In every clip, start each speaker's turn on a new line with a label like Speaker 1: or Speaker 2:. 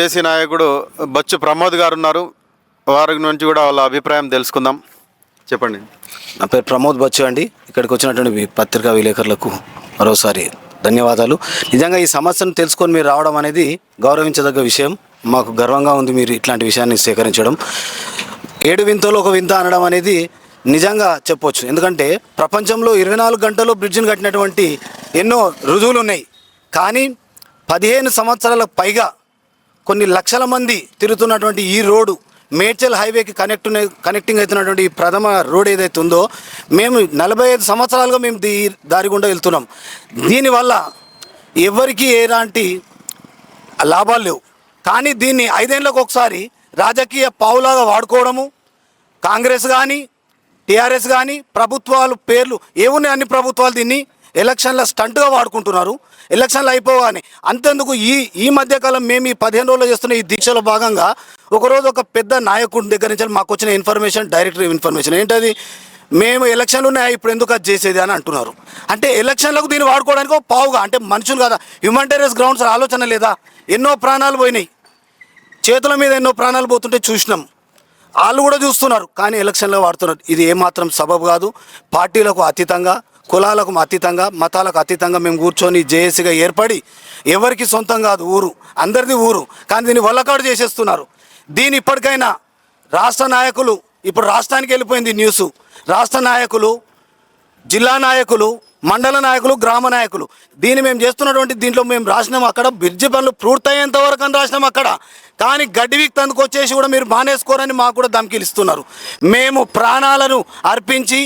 Speaker 1: JAC నాయకుడు బచ్చు ప్రమోద్ గారు ఉన్నారు. వారి నుంచి కూడా వాళ్ళ అభిప్రాయం తెలుసుకుందాం. చెప్పండి.
Speaker 2: నా పేరు ప్రమోద్ బచ్చు అండి. ఇక్కడికి వచ్చినటువంటి పత్రికా విలేకరులకు మరోసారి ధన్యవాదాలు. నిజంగా ఈ సమస్యను తెలుసుకొని మీరు రావడం అనేది గౌరవించదగ్గ విషయం. మాకు గర్వంగా ఉంది మీరు ఇట్లాంటి విషయాన్ని సేకరించడం. ఏడు వింతలో ఒక వింత అనడం అనేది నిజంగా చెప్పొచ్చు. ఎందుకంటే ప్రపంచంలో ఇరవై నాలుగు గంటలు బ్రిడ్జిని కట్టినటువంటి ఎన్నో రుజువులు ఉన్నాయి. కానీ పదిహేను సంవత్సరాల పైగా కొన్ని లక్షల మంది తిరుగుతున్నటువంటి ఈ రోడ్డు మేడ్చల్ హైవేకి కనెక్ట్ కనెక్టింగ్ అవుతున్నటువంటి ఈ ప్రథమ రోడ్ ఏదైతే ఉందో మేము నలభై ఐదు సంవత్సరాలుగా మేము దీ దారి గుండా వెళ్తున్నాం. దీనివల్ల ఎవరికి ఎలాంటి లాభాలు లేవు. కానీ దీన్ని ఐదేళ్ళకు ఒకసారి రాజకీయ పావులాగా వాడుకోవడము కాంగ్రెస్ కానీ టీఆర్ఎస్ కానీ ప్రభుత్వాలు పేర్లు ఏమున్నాయి అన్ని ప్రభుత్వాలు దీన్ని? ఎలక్షన్ల స్టంట్గా వాడుకుంటున్నారు. ఎలక్షన్లు అయిపోగానే అంతెందుకు ఈ ఈ మధ్యకాలం మేము ఈ పదిహేను రోజులు చేస్తున్న ఈ దీక్షలో భాగంగా ఒకరోజు ఒక పెద్ద నాయకుడి దగ్గర నుంచి మాకు వచ్చిన ఇన్ఫర్మేషన్ డైరెక్ట్ ఇన్ఫర్మేషన్ ఏంటది? మేము ఎలక్షన్లు ఉన్నాయి ఇప్పుడు ఎందుకు అది చేసేది అని అంటున్నారు. అంటే ఎలక్షన్లకు దీన్ని వాడుకోవడానికి ఒక పావుగా అంటే మనుషులు కదా? హ్యూమానిటేరియస్ గ్రౌండ్స్ ఆలోచన లేదా? ఎన్నో ప్రాణాలు పోయినాయి. చేతుల మీద ఎన్నో ప్రాణాలు పోతుంటే చూసినాం. వాళ్ళు కూడా చూస్తున్నారు కానీ ఎలక్షన్లో వాడుతున్నారు. ఇది ఏమాత్రం సబబు కాదు. పార్టీలకు అతీతంగా కులాలకు అతీతంగా మతాలకు అతీతంగా మేము కూర్చొని జేఏసీగా ఏర్పడి ఎవరికి సొంతం కాదు ఊరు అందరిది ఊరు. కానీ దీన్ని వల్లకాడు చేసేస్తున్నారు. దీని ఇప్పటికైనా రాష్ట్ర నాయకులు ఇప్పుడు రాష్ట్రానికి వెళ్ళిపోయింది న్యూస్. రాష్ట్ర నాయకులు జిల్లా నాయకులు మండల నాయకులు గ్రామ నాయకులు. దీన్ని మేము చేస్తున్నటువంటి దీంట్లో మేము రాసినాం అక్కడ బ్రిడ్జి పనులు పూర్తయ్యేంత వరకు అని రాసినాం అక్కడ. కానీ గడ్డివికి తందుకు వచ్చేసి కూడా మీరు మానేసుకోరని మాకు కూడా ధమ్కీలు ఇస్తున్నారు. మేము ప్రాణాలను అర్పించి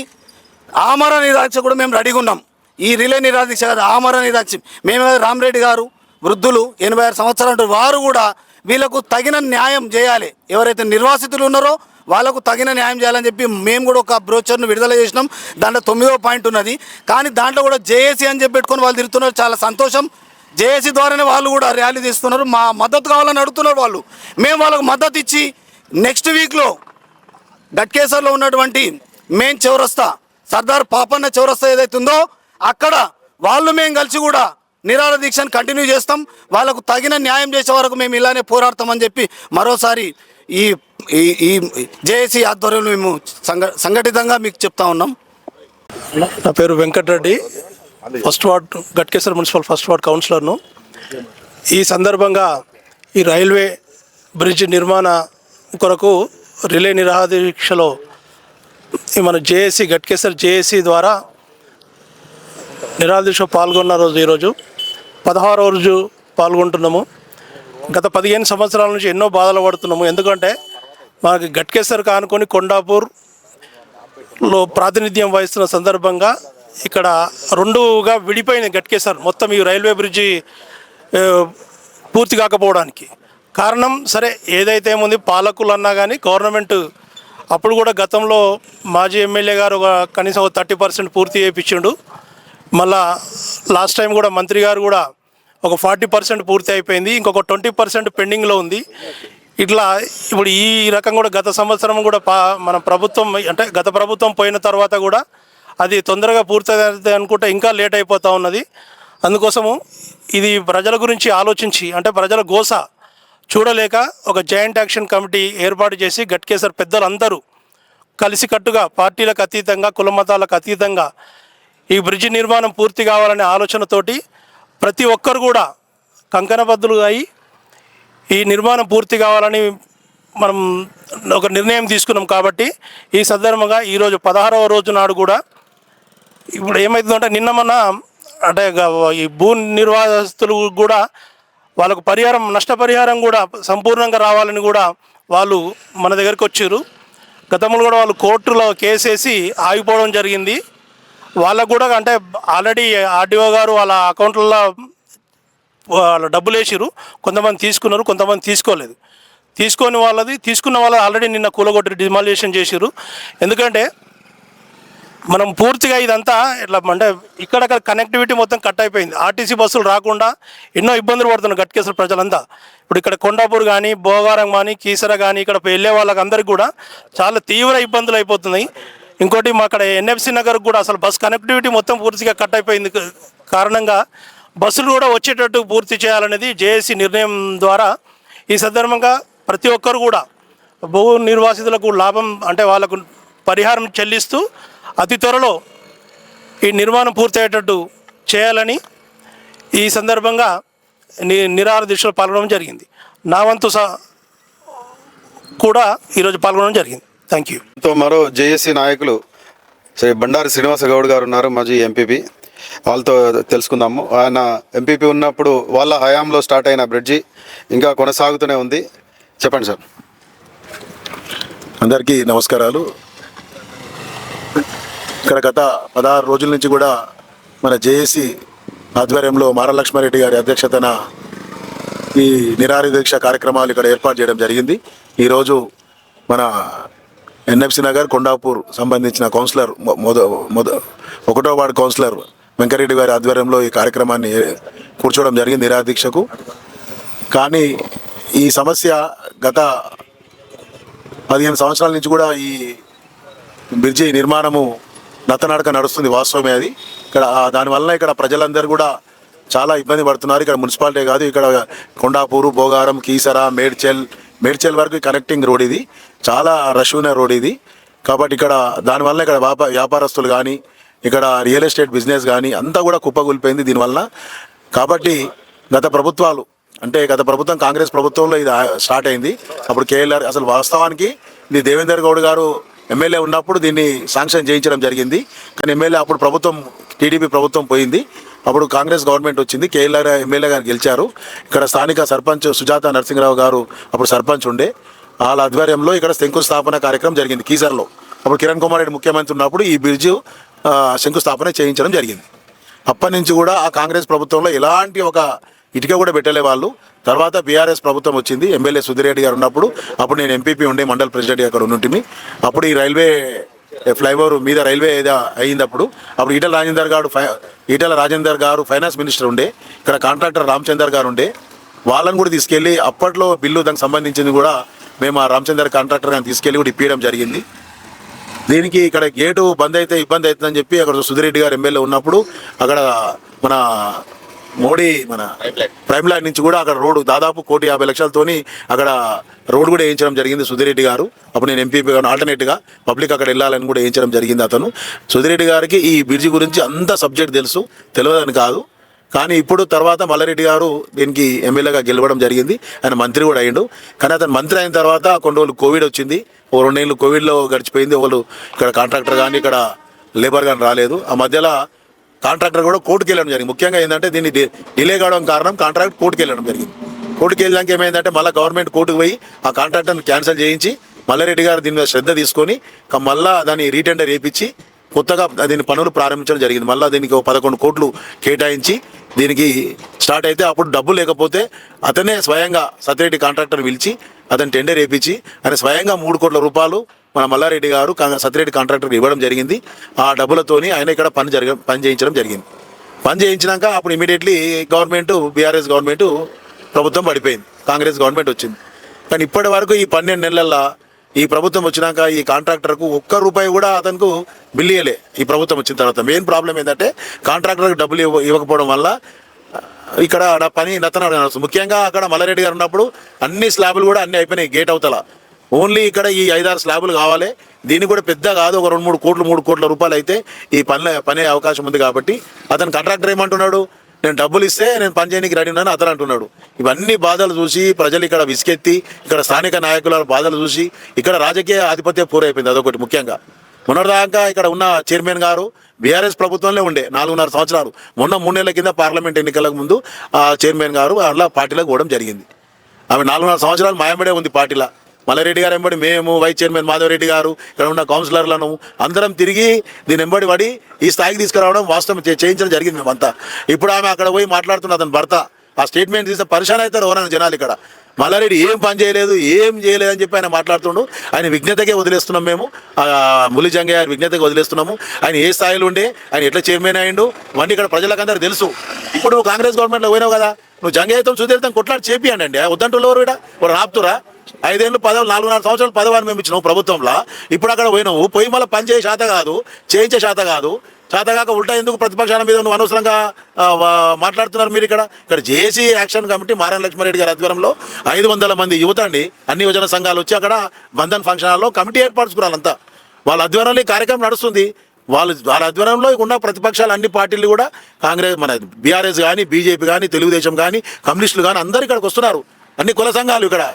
Speaker 2: ఆమర నిరాక్ష కూడా మేము రెడీగా ఉన్నాం. ఈ రిలే నిరాదీక్ష కాదు ఆమర నిరాక్ష మేము రామరెడ్డి గారు వృద్ధులు ఎనభై ఆరు సంవత్సరాలు అంటారు వారు కూడా వీళ్ళకు తగిన న్యాయం చేయాలి. ఎవరైతే నిర్వాసితులు ఉన్నారో వాళ్ళకు తగిన న్యాయం చేయాలని చెప్పి మేము కూడా ఒక బ్రోచర్ను విడుదల చేసినాం. దాంట్లో తొమ్మిదో పాయింట్ ఉన్నది. కానీ దాంట్లో కూడా జేఏసీ అని చెప్పి పెట్టుకొని వాళ్ళు తిరుగుతున్నారు. చాలా సంతోషం. జేఏసీ ద్వారానే వాళ్ళు కూడా ర్యాలీ తీస్తున్నారు. మా మద్దతు కావాలని అడుగుతున్నారు వాళ్ళు. మేము వాళ్ళకు మద్దతు ఇచ్చి నెక్స్ట్ వీక్లో గట్కేసర్లో ఉన్నటువంటి మెయిన్ చౌరస్తా సర్దార్ పాపన్న చౌరస్తా ఏదైతే ఉందో అక్కడ వాళ్ళు మేము కలిసి కూడా నిరాళ దీక్షను కంటిన్యూ చేస్తాం. వాళ్ళకు తగిన న్యాయం చేసే వరకు మేము ఇలానే పోరాడతామని చెప్పి మరోసారి ఈ ఈ ఈ జేఏసీ ఆధ్వర్యంలో మేము సంఘ సంఘటితంగా మీకు చెప్తా ఉన్నాం.
Speaker 3: నా పేరు Venkata Reddy. First ward Ghatkeshwar municipal first ward కౌన్సిలర్ను. ఈ సందర్భంగా ఈ రైల్వే బ్రిడ్జ్ నిర్మాణ కొరకు రిలే నిరాదీక్షలో దీక్షలో మన జేఏసీ గట్కేసర్ జేఏసీ ద్వారా నిరాదీక్ష పాల్గొన్న రోజు ఈరోజు. పదహారో రోజు పాల్గొంటున్నాము. గత పదిహేను సంవత్సరాల నుంచి ఎన్నో బాధలు పడుతున్నాము. ఎందుకంటే మనకి గట్కేసర్ కానుకొని కొండాపూర్లో ప్రాతినిధ్యం వహిస్తున్న సందర్భంగా ఇక్కడ రెండుగా విడిపోయిన గట్కేసర్ మొత్తం ఈ రైల్వే బ్రిడ్జి పూర్తి కాకపోవడానికి. కారణం సరే ఏదైతే ఏముంది పాలకులు అన్నా కానీ గవర్నమెంట్ అప్పుడు కూడా గతంలో మాజీ ఎమ్మెల్యే గారు ఒక కనీసం ఒక థర్టీ పర్సెంట్ పూర్తి చేయించిండు. మళ్ళా లాస్ట్ టైం కూడా మంత్రి గారు కూడా ఒక ఫార్టీ పర్సెంట్ పూర్తి అయిపోయింది. ఇంకొక ట్వంటీ పర్సెంట్ పెండింగ్లో ఉంది. ఇట్లా ఇప్పుడు ఈ రకం కూడా గత సంవత్సరం కూడా పా మన ప్రభుత్వం అంటే గత ప్రభుత్వం పోయిన తర్వాత కూడా అది తొందరగా పూర్తయితే అనుకుంటే ఇంకా లేట్ అయిపోతూ ఉన్నది. అందుకోసము ఇది ప్రజల గురించి ఆలోచించి అంటే ప్రజల గోస చూడలేక ఒక జాయింట్ యాక్షన్ కమిటీ ఏర్పాటు చేసి గట్కేసర్ పెద్దలందరూ కలిసికట్టుగా పార్టీలకు అతీతంగా కులమతాలకు అతీతంగా ఈ బ్రిడ్జి నిర్మాణం పూర్తి కావాలనే ఆలోచనతోటి ప్రతి ఒక్కరు కూడా కంకణబద్ధులు అయి ఈ నిర్మాణం పూర్తి కావాలని మనం ఒక నిర్ణయం తీసుకున్నాం కాబట్టి ఈ సందర్భంగా ఈరోజు పదహారవ రోజు నాడు కూడా ఇప్పుడు ఏమవుతుందంటే నిన్న మన అంటే ఈ భూ నిర్వాహస్తులు కూడా వాళ్ళకు పరిహారం నష్టపరిహారం కూడా సంపూర్ణంగా రావాలని కూడా వాళ్ళు మన దగ్గరికి వచ్చారు. గతంలో కూడా వాళ్ళు కోర్టులో కేసేసి ఆగిపోవడం జరిగింది. వాళ్ళకు కూడా అంటే ఆల్రెడీ ఆర్డీఓ గారు వాళ్ళ అకౌంట్లలో వాళ్ళ డబ్బులు వేసిరు కొంతమంది తీసుకున్నారు కొంతమంది తీసుకోలేదు. తీసుకొని వాళ్ళది తీసుకున్న వాళ్ళు ఆల్రెడీ నిన్న కూలగొట్టి డిమాలిషన్ చేసిరు ఎందుకంటే మనం పూర్తిగా ఇదంతా ఇట్లా అంటే ఇక్కడక్కడ కనెక్టివిటీ మొత్తం కట్ అయిపోయింది. ఆర్టీసీ బస్సులు రాకుండా ఎన్నో ఇబ్బందులు పడుతున్నారు గట్కేశ్వర ప్రజలంతా. ఇప్పుడు ఇక్కడ కొండాపూర్ కానీ భోగారం కానీ కీసర కానీ ఇక్కడ వెళ్ళే వాళ్ళకందరికీ కూడా చాలా తీవ్ర ఇబ్బందులు అయిపోతున్నాయి. ఇంకోటి మా అక్కడ ఎన్ఎఫ్సి నగర్ కూడా అసలు బస్ కనెక్టివిటీ మొత్తం పూర్తిగా కట్ అయిపోయింది. కారణంగా బస్సులు కూడా వచ్చేటట్టు పూర్తి చేయాలనేది జేఏసీ నిర్ణయం ద్వారా ఈ సందర్భంగా ప్రతి ఒక్కరు కూడా భూ నిర్వాసితులకు లాభం అంటే వాళ్ళకు పరిహారం చెల్లిస్తూ అతి త్వరలో ఈ నిర్మాణం పూర్తయ్యేటట్టు చేయాలని ఈ సందర్భంగా ని నిరాహార దీక్షలో పాల్గొనడం జరిగింది. నా వంతు స కూడా ఈరోజు పాల్గొనడం జరిగింది. థ్యాంక్ యూ
Speaker 1: తో మరో జేఏసీ నాయకులు శ్రీ బండారి శ్రీనివాస గౌడ్ గారు ఉన్నారు మాజీ ఎంపీపీ. వాళ్ళతో తెలుసుకుందాము. ఆయన ఎంపీపీ ఉన్నప్పుడు వాళ్ళ హయాంలో స్టార్ట్ అయిన బ్రిడ్జి ఇంకా కొనసాగుతూనే ఉంది. చెప్పండి సార్.
Speaker 4: అందరికీ నమస్కారాలు. ఇక్కడ గత పదహారు రోజుల నుంచి కూడా మన జేఏసీ ఆధ్వర్యంలో మారలక్ష్మారెడ్డి గారి అధ్యక్షతన ఈ నిరాహార దీక్ష కార్యక్రమాలు ఇక్కడ ఏర్పాటు చేయడం జరిగింది. ఈరోజు మన ఎన్ఎఫ్సి నగర్ కొండాపూర్ సంబంధించిన కౌన్సిలర్ మొద ఒకటో వార్డు కౌన్సిలర్ వెంకరెడ్డి గారి ఆధ్వర్యంలో ఈ కార్యక్రమాన్ని కూర్చోవడం జరిగింది నిరాహార దీక్షకు కానీ ఈ సమస్య గత పదిహేను సంవత్సరాల నుంచి కూడా ఈ బ్రిడ్జి నిర్మాణము నత్తనడక నడుస్తుంది వాస్తవమే అది. ఇక్కడ దానివల్ల ఇక్కడ ప్రజలందరూ కూడా చాలా ఇబ్బంది పడుతున్నారు. ఇక్కడ మున్సిపాలిటీ కాదు ఇక్కడ కొండాపూరు బోగారం కీసర మేడ్చెల్ మేడ్చెల్ వరకు కనెక్టింగ్ రోడ్ ఇది. చాలా రష్ ఉన్న రోడ్ ఇది. కాబట్టి ఇక్కడ దానివల్ల ఇక్కడ వ్యాప వ్యాపారస్తులు కానీ ఇక్కడ రియల్ ఎస్టేట్ బిజినెస్ కానీ అంతా కూడా కుప్పగూలిపోయింది దీనివల్ల కాబట్టి గత ప్రభుత్వాలు అంటే గత ప్రభుత్వం కాంగ్రెస్ ప్రభుత్వంలో ఇది స్టార్ట్ అయింది. అప్పుడు కేఎల్ఆర్ అసలు వాస్తవానికి ఇది దేవేందర్ గౌడ్ గారు ఎమ్మెల్యే ఉన్నప్పుడు దీన్ని శాంక్షన్ చేయించడం జరిగింది. కానీ ఎమ్మెల్యే అప్పుడు ప్రభుత్వం టీడీపీ ప్రభుత్వం పోయింది. అప్పుడు కాంగ్రెస్ గవర్నమెంట్ వచ్చింది. కేఎల్ఆర్ ఎమ్మెల్యే గారు గెలిచారు. ఇక్కడ స్థానిక సర్పంచ్ సుజాత నరసింహరావు గారు అప్పుడు సర్పంచ్ ఉండే. వాళ్ళ ఆధ్వర్యంలో ఇక్కడ శంకుస్థాపన కార్యక్రమం జరిగింది కీసర్లో. అప్పుడు కిరణ్ కుమార్ రెడ్డి ముఖ్యమంత్రి ఉన్నప్పుడు ఈ బ్రిడ్జ్ శంకుస్థాపన చేయించడం జరిగింది. అప్పటి నుంచి కూడా ఆ కాంగ్రెస్ ప్రభుత్వంలో ఎలాంటి ఒక ఇటుక కూడా పెట్టలే వాళ్ళు. తర్వాత బీఆర్ఎస్ ప్రభుత్వం వచ్చింది. ఎమ్మెల్యే సుధిరెడ్డి గారు ఉన్నప్పుడు అప్పుడు నేను ఎంపీపీ ఉండే మండల ప్రెసిడెంట్ అక్కడ ఉంటుంటిమి అప్పుడు ఈ రైల్వే ఫ్లైఓవర్ మీద రైల్వే ఏదో అయింది అప్పుడు అప్పుడు ఈటల రాజేందర్ గారు ఈటల రాజేందర్ గారు ఫైనాన్స్ మినిస్టర్ ఉండే ఇక్కడ కాంట్రాక్టర్ రామచందర్ గారు ఉండే. వాళ్ళని కూడా తీసుకెళ్ళి అప్పట్లో బిల్లు దానికి సంబంధించింది కూడా మేము ఆ రామచందర్ కాంట్రాక్టర్ గారిని తీసుకెళ్ళి కూడా ఇప్పించడం జరిగింది. దీనికి ఇక్కడ గేటు బంద్ అయితే ఇబ్బంది అవుతుందని చెప్పి అక్కడ సుధిరెడ్డి గారు ఎమ్మెల్యే ఉన్నప్పుడు అక్కడ మన మోడీ మన ప్రైమ్ లైన్ నుంచి కూడా అక్కడ రోడ్డు దాదాపు కోటి యాభై లక్షలతోని అక్కడ రోడ్డు కూడా వేయించడం జరిగింది సుధిరెడ్డి గారు. అప్పుడు నేను ఎంపీ ఆల్టర్నేట్గా పబ్లిక్ అక్కడ వెళ్ళాలని కూడా వేయించడం జరిగింది అతను. సుధిరెడ్డి గారికి ఈ బ్రిడ్జి గురించి అంత సబ్జెక్ట్ తెలుసు తెలియదని కాదు. కానీ ఇప్పుడు తర్వాత మల్లారెడ్డి గారు దీనికి ఎమ్మెల్యేగా గెలవడం జరిగింది. ఆయన మంత్రి కూడా అయ్యిండు. కానీ అతను మంత్రి అయిన తర్వాత కొన్ని రోజులు కోవిడ్ వచ్చింది. ఓ రెండేళ్ళు కోవిడ్లో గడిచిపోయింది. ఒకళ్ళు ఇక్కడ కాంట్రాక్టర్ కానీ ఇక్కడ లేబర్ కానీ రాలేదు. ఆ మధ్యలో కాంట్రాక్టర్ కూడా కోర్టుకు వెళ్ళడం జరిగింది. ముఖ్యంగా ఏంటంటే దీన్ని డిలే కావడం కారణం కాంట్రాక్ట్ కోర్టుకు వెళ్ళడం జరిగింది. కోర్టుకు వెళ్ళడానికి ఏమైందంటే మళ్ళీ గవర్నమెంట్ కోర్టుకు పోయి ఆ కాంట్రాక్టర్ని క్యాన్సిల్ చేయించి మల్లారెడ్డి గారు దీని మీద శ్రద్ధ తీసుకొని మళ్ళా దాన్ని రీటెండర్ వేయించి కొత్తగా దీని పనులు ప్రారంభించడం జరిగింది. మళ్ళీ దీనికి ఒక పదకొండు కోట్లు కేటాయించి దీనికి స్టార్ట్ అయితే అప్పుడు డబ్బు లేకపోతే అతనే స్వయంగా సత్యరెడ్డి కాంట్రాక్టర్ పిలిచి అతను టెండర్ వేయించి ఆయన స్వయంగా మూడు కోట్ల రూపాయలు మన మల్లారెడ్డి గారు సత్యరెడ్డి కాంట్రాక్టర్కి ఇవ్వడం జరిగింది. ఆ డబ్బులతోని ఆయన ఇక్కడ పని జరగ పని చేయించడం జరిగింది. పని చేయించినాక అప్పుడు ఇమీడియట్లీ గవర్నమెంట్ బీఆర్ఎస్ గవర్నమెంట్ ప్రభుత్వం పడిపోయింది. కాంగ్రెస్ గవర్నమెంట్ వచ్చింది. కానీ ఇప్పటి వరకు ఈ పన్నెండు నెలల్లో ఈ ప్రభుత్వం వచ్చినాక ఈ కాంట్రాక్టర్కు ఒక్క రూపాయి కూడా అతనికి బిల్లు ఇవ్వలే ఈ ప్రభుత్వం వచ్చిన తర్వాత మెయిన్ ప్రాబ్లం ఏంటంటే కాంట్రాక్టర్కి డబ్బులు ఇవ్వ ఇవ్వకపోవడం వల్ల ఇక్కడ ఆడ పని నత్తన ముఖ్యంగా అక్కడ మల్లారెడ్డి గారు ఉన్నప్పుడు అన్ని స్లాబులు కూడా అన్ని అయిపోయినాయి గేట్ అవతల. ఓన్లీ ఇక్కడ ఈ ఐదారు స్లాబులు కావాలి. దీన్ని కూడా పెద్ద కాదు ఒక రెండు మూడు కోట్లు మూడు కోట్ల రూపాయలు అయితే ఈ పని పనే అవకాశం ఉంది కాబట్టి అతను కాంట్రాక్టర్ ఏమంటున్నాడు? నేను డబ్బులు ఇస్తే నేను పని చేయడానికి రెడీ ఉన్నాను అతను అంటున్నాడు. ఇవన్నీ బాధలు చూసి ప్రజలు ఇక్కడ విసికెత్తి ఇక్కడ స్థానిక నాయకుల బాధలు చూసి ఇక్కడ రాజకీయ ఆధిపత్యం పూరైపోయింది అదొకటి ముఖ్యంగా. మొన్నటిదాకా ఇక్కడ ఉన్న చైర్మన్ గారు బీఆర్ఎస్ ప్రభుత్వంలో ఉండే నాలుగున్నర సంవత్సరాలు. మొన్న మూడు నెలల కింద పార్లమెంట్ ఎన్నికలకు ముందు ఆ చైర్మన్ గారు అలా పార్టీలో పోవడం జరిగింది. ఆమె నాలుగున్నర సంవత్సరాలు మాయమడే ఉంది పార్టీలో. మల్లారెడ్డి గారు ఎంబడి మేము వైస్ చైర్మన్ మాధవరెడ్డి గారు ఇక్కడ ఉన్న కౌన్సిలర్లను అందరం తిరిగి దీని ఎంబడి పడి ఈ స్థాయికి తీసుకురావడం వాస్తవం చేయించడం జరిగింది మేమంతా. ఇప్పుడు ఆమె అక్కడ పోయి మాట్లాడుతున్న అతని భర్త ఆ స్టేట్మెంట్ తీస్తే పరిశాన్ అవుతారు ఎవరైనా జనాలు ఇక్కడ. మల్లారెడ్డి ఏం పని చేయలేదు ఏం చేయలేదు అని చెప్పి ఆయన మాట్లాడుతుండు. ఆయన విజ్ఞతకే వదిలేస్తున్నాం మేము. ములి జంగయ్య విజ్ఞతకి వదిలేస్తున్నాము. ఆయన ఏ స్థాయిలో ఉండే ఆయన ఎట్లా చైర్మన్ అయ్యిండు ఇవన్నీ ఇక్కడ ప్రజలకందరూ తెలుసు. ఇప్పుడు కాంగ్రెస్ గవర్నమెంట్లో పోయినావు కదా నువ్వు జంగయ్యతో సుదీర్తం కొట్లాడి చేపియండి అండి. వద్దంటున్నారు ఎవరు ఇక్కడ వాడు ఆపుతురా ఐదేళ్ళు పదవి నాలుగున్నర సంవత్సరాలు పదవాన్ని మేము ఇచ్చినాం ప్రభుత్వంలో. ఇప్పుడు అక్కడ పోయినావు పోయి మళ్ళీ పనిచేయ శాత కాదు చేయించే శాత కాదు. శాతగాక ఉల్టా ఎందుకు ప్రతిపక్షాల మీద నువ్వు అనవసరంగా మాట్లాడుతున్నారు మీరు ఇక్కడ? ఇక్కడ జేసీ యాక్షన్ కమిటీ మారాయణ లక్ష్మారెడ్డి గారి ఆధ్వర్యంలో ఐదు వందల మంది యువత అండి అన్ని యువజన సంఘాలు వచ్చి అక్కడ బంధన్ ఫంక్షన్ హాల్లో కమిటీ ఏర్పరచుకున్నారంతా వాళ్ళ ఆధ్వర్యంలో ఈ కార్యక్రమం నడుస్తుంది. వాళ్ళు వాళ్ళ ఆధ్వర్యంలో ఉన్న ప్రతిపక్షాలు అన్ని పార్టీలు కూడా కాంగ్రెస్ మన బీఆర్ఎస్ కానీ బీజేపీ కానీ తెలుగుదేశం కానీ కమ్యూనిస్టులు కానీ అందరు ఇక్కడికి వస్తున్నారు. అన్ని కుల సంఘాలు ఇక్కడ.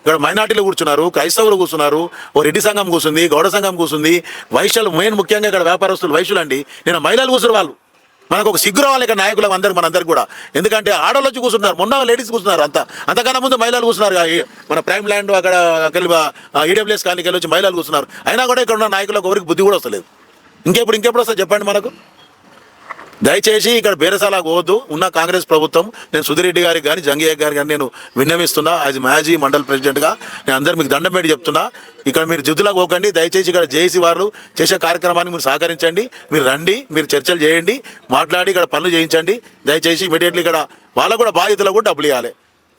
Speaker 4: ఇక్కడ మైనార్టీలు కూర్చున్నారు క్రైస్తవులు కూర్చున్నారు ఓ రెడ్డి సంఘం కూర్చుంది గౌడ సంఘం కూర్చుంది. వైశ్యులు మెయిన్ ముఖ్యంగా ఇక్కడ వ్యాపారస్తులు వైశ్యులు అండి నేను మహిళలు కూర్చున్న వాళ్ళు. మనకు ఒక సిగ్గు రావాలి ఇక్కడ నాయకులు అందరు మనందరు కూడా. ఎందుకంటే ఆడవాళ్ళు వచ్చి కూర్చున్నారు మొన్న లేడీస్ కూర్చున్నారు అంత. అంతకన్నా ముందు మహిళలు కూర్చున్నారు మన ప్రైమ్ ల్యాండ్ అక్కడ ఈడబ్ల్యూఎస్ కానీ వచ్చి మహిళలు కూర్చున్నారు. అయినా కూడా ఇక్కడ ఉన్న నాయకులకు ఎవరికి బుద్ధి కూడా వస్తలేదు. ఇంకెప్పుడు ఇంకెప్పుడు వస్తుంది చెప్పండి మనకు? దయచేసి ఇక్కడ బీరసాలా పోవద్దు. ఉన్న కాంగ్రెస్ ప్రభుత్వం నేను సుధిరెడ్డి గారికి కానీ జంగయ్య గారికి కానీ నేను విన్నవిస్తున్నా. యాజ్ మాజీ మండల్ ప్రెసిడెంట్గా నేను అందరు మీకు దండం పెట్టి చెప్తున్నా. ఇక్కడ మీరు జిద్దులా పోకండి. దయచేసి ఇక్కడ జేసీ వారు చేసే కార్యక్రమాన్ని మీరు సహకరించండి. మీరు రండి మీరు చర్చలు చేయండి మాట్లాడి ఇక్కడ పనులు చేయించండి. దయచేసి ఇమీడియట్లీ ఇక్కడ వాళ్ళకు కూడా బాధితులకు కూడా డబ్బులు ఇవ్వాలి.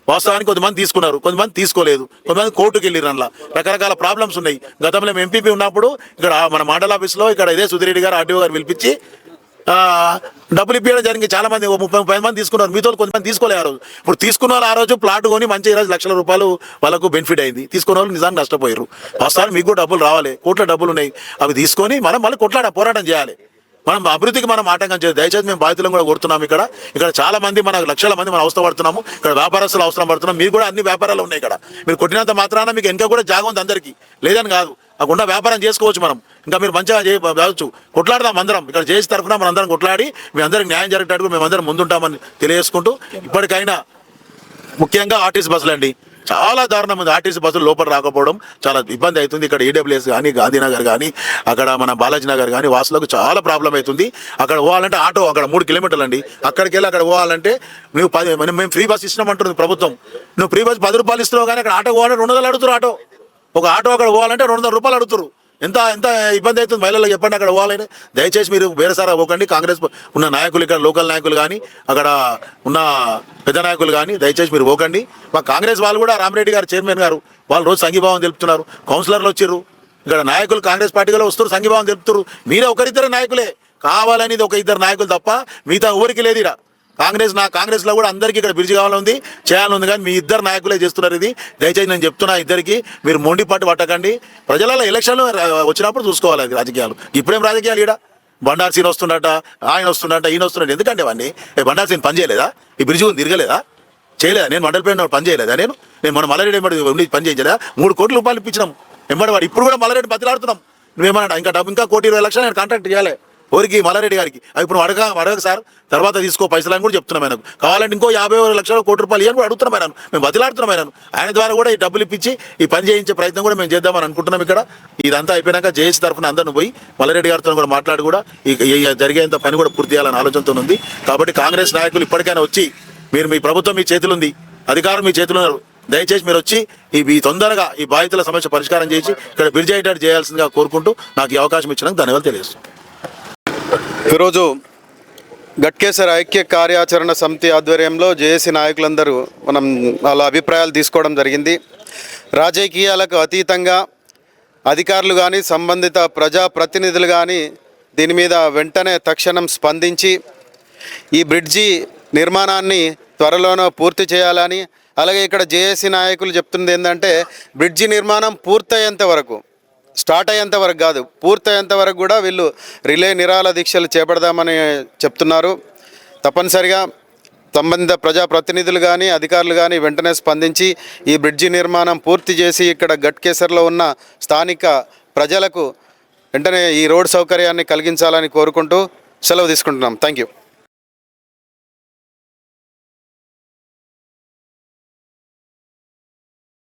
Speaker 4: వాస్తవానికి కొంతమంది తీసుకున్నారు కొంతమంది తీసుకోలేదు. కొంతమంది కోర్టుకు వెళ్ళిరు అందులో రకరకాల ప్రాబ్లమ్స్ ఉన్నాయి. గతంలో మేము ఎంపీపీ ఉన్నప్పుడు ఇక్కడ మన మండల ఆఫీస్లో ఇక్కడ ఇదే సుధిరెడ్డి గారు ఆర్డీఓ గారు పిలిపించి డబ్బులు ఇప్పించడం జరిగింది. చాలా మంది ముప్పై ముప్పై మంది తీసుకున్నారు. మీతో కొంతమంది తీసుకోలేదు ఆ రోజు. ఇప్పుడు తీసుకున్న వాళ్ళు ఆ రోజు ప్లాట్ కొని మంచి ఇరవై లక్షల రూపాయలు వాళ్ళకు బెనిఫిట్ అయింది. తీసుకున్న వాళ్ళు నిజానికి నష్టపోయారు. వాస్తవానికి మీకు డబ్బులు రావాలి. కోట్ల డబ్బులు ఉన్నాయి. అవి తీసుకొని మనం మళ్ళీ కొట్లాడ పోరాటం చేయాలి. మనం అభివృద్ధికి మనం ఆటంకం చేయదు దయచేసి మేము బాధితులను కూడా కొడుతున్నాం ఇక్కడ. ఇక్కడ చాలా మంది మన లక్షల మంది మనం అవసరం పడుతున్నాము. ఇక్కడ వ్యాపారస్తులు అవసరం పడుతున్నాం మీరు కూడా అన్ని వ్యాపారాలు ఉన్నాయి ఇక్కడ. మీరు కొట్టినంత మాత్రాన మీకు ఇంకా కూడా జాగం ఉంది అందరికీ. లేదని కాదు. అకుండా వ్యాపారం చేసుకోవచ్చు మనం. ఇంకా మీరు మంచిగా చేయవచ్చు కొట్లాడదాం అందరం. ఇక్కడ చేసి తరఫున మనం అందరం కొట్లాడి మీ అందరికి న్యాయం జరిగేటట్టు మేము అందరం ముందుంటామని తెలియజేసుకుంటూ ఇప్పటికైనా ముఖ్యంగా ఆర్టీసీ బస్సులు అండి చాలా దారుణం ఉంది. ఆర్టీసీ బస్సులు లోపల రాకపోవడం చాలా ఇబ్బంది అవుతుంది. ఇక్కడ ఈడబ్ల్యూఎస్ కానీ గాంధీనగర్ కానీ అక్కడ మన బాలాజీ నగర్ కానీ వాసులకు చాలా ప్రాబ్లం అవుతుంది. అక్కడ పోవాలంటే ఆటో అక్కడ మూడు కిలోమీటర్లు అండి. అక్కడికి వెళ్ళి అక్కడ పోవాలంటే నువ్వు పది మేము ఫ్రీ బస్ ఇస్తున్నాం ప్రభుత్వం. నువ్వు ఫ్రీ బస్ పది రూపాయలు ఇస్తున్నావు కానీ అక్కడ ఆటో పోవాలంటే రెండు వందలు అడుగుతారు ఆటో. ఒక ఆటో అక్కడ పోవాలంటే రెండు వందల రూపాయలు అడుగుతారు. ఎంత ఎంత ఇబ్బంది అవుతుంది మహిళలకు చెప్పండి అక్కడ పోవాలని దయచేసి మీరు వేరేసారా పోకండి. కాంగ్రెస్ ఉన్న నాయకులు ఇక్కడ లోకల్ నాయకులు కానీ అక్కడ ఉన్న పెద్ద నాయకులు కానీ దయచేసి మీరు పోకండి. మా కాంగ్రెస్ వాళ్ళు కూడా రామరెడ్డి గారు చైర్మన్ గారు వాళ్ళు రోజు సంఘీభావం తెలుపుతున్నారు. కౌన్సిలర్లు వచ్చిర్రు. ఇక్కడ నాయకులు కాంగ్రెస్ పార్టీలో వస్తారు సంఘీభావం తెలుపుతారు మీరే ఒకరిద్దరు నాయకులే. కావాలనేది ఒక ఇద్దరు నాయకులు తప్ప మిగతా ఊరికి లేదు కాంగ్రెస్ నా కాంగ్రెస్లో కూడా అందరికీ ఇక్కడ బ్రిడ్జ్ కావాలని ఉంది చేయాలని ఉంది కానీ మీ ఇద్దరు నాయకులే చేస్తున్నారు ఇది. దయచేసి నేను చెప్తున్నా ఇద్దరికి మీరు మొండి పట్టు పట్టకండి. ప్రజలలో ఎలక్షన్లు వచ్చినప్పుడు చూసుకోవాలి అది రాజకీయాలు. ఇప్పుడేం రాజకీయాలు ఈడ? బండార్ సీన్ వస్తుండట ఆయన వస్తుండట ఈయన వస్తుండట. ఎందుకంటే అవన్నీ బండార్ సీన్ పని చేయలేదా? ఈ బ్రిడ్జ్ ఉంది తిరగలేదా? చేయలేదా? నేను మండలిపోయిన పని చేయలేదా? నేను నేను మన మల్లారెడ్డి ఎంబడి ఉండి పని చేయలేదా మూడు కోట్ల రూపాయలు ఇప్పించినాం. ఎంబడి వాడు ఇప్పుడు కూడా మల్లారెడ్డి బతిలాడుతున్నాం. నువ్వేమన్నా ఇంకా డబ్బు ఇంకా కోటి ఇరవై లక్షలు నేను కాంట్రాక్ట్ చేయాలి ఊరికి మల్లారెడ్డి గారికి. అవి ఇప్పుడు అడగ అడగ సార్. తర్వాత తీసుకో పైసలు అని కూడా చెప్తున్నాం ఆయనకు కావాలంటే ఇంకో యాభై లక్షల కోటి రూపాయలు అని కూడా అడుగుతున్నాం ఆయన మేము బతిలాడుతున్నాం ఆయన ఆయన ద్వారా కూడా ఈ డబ్బులు ఇప్పించి ఈ పని చేయించే ప్రయత్నం కూడా మేము చేద్దామని అనుకుంటున్నాం ఇక్కడ. ఇదంతా అయిపోయినాక జేఏసీ తరఫున అందరిని పోయి మల్లారెడ్డి గారితో కూడా మాట్లాడి కూడా ఈ జరిగేంత పని కూడా పూర్తి చేయాలని ఆలోచనతో ఉంది. కాబట్టి కాంగ్రెస్ నాయకులు ఇప్పటికైనా వచ్చి మీరు మీ ప్రభుత్వం మీ చేతులు ఉంది. అధికారం మీ చేతిలో ఉన్నారు. దయచేసి మీరు వచ్చి ఈ తొందరగా ఈ బాధితుల సమస్య పరిష్కారం చేసి ఇక్కడ బ్రిడ్జ్ చేయాల్సిందిగా కోరుకుంటూ నాకు ఈ అవకాశం ఇచ్చినందుకు ధన్యవాదాలు తెలియజేస్తున్నాను.
Speaker 1: ఈరోజు గట్కేశ్వర ఐక్య కార్యాచరణ సమితి ఆధ్వర్యంలో జేఏసీ నాయకులందరూ మనం వాళ్ళ అభిప్రాయాలు తీసుకోవడం జరిగింది. రాజకీయాలకు అతీతంగా అధికారులు కానీ సంబంధిత ప్రజాప్రతినిధులు కానీ దీని మీద వెంటనే తక్షణం స్పందించి ఈ బ్రిడ్జి నిర్మాణాన్ని త్వరలోనే పూర్తి చేయాలని అలాగే ఇక్కడ జేఏసీ నాయకులు చెప్తుంది ఏంటంటే బ్రిడ్జి నిర్మాణం పూర్తయ్యేంత వరకు స్టార్ట్ అయ్యేంత వరకు కాదు పూర్తయ్యేంత వరకు కూడా వీళ్ళు రిలే నిరాల దీక్షలు చేపడదామని చెప్తున్నారు. తప్పనిసరిగా సంబంధిత ప్రజాప్రతినిధులు కానీ అధికారులు కానీ వెంటనే స్పందించి ఈ బ్రిడ్జి నిర్మాణం పూర్తి చేసి ఇక్కడ గట్కేసర్లో ఉన్న స్థానిక ప్రజలకు వెంటనే ఈ రోడ్ సౌకర్యాన్ని కలిగించాలని కోరుకుంటూ సెలవు తీసుకుంటున్నాం. Thank you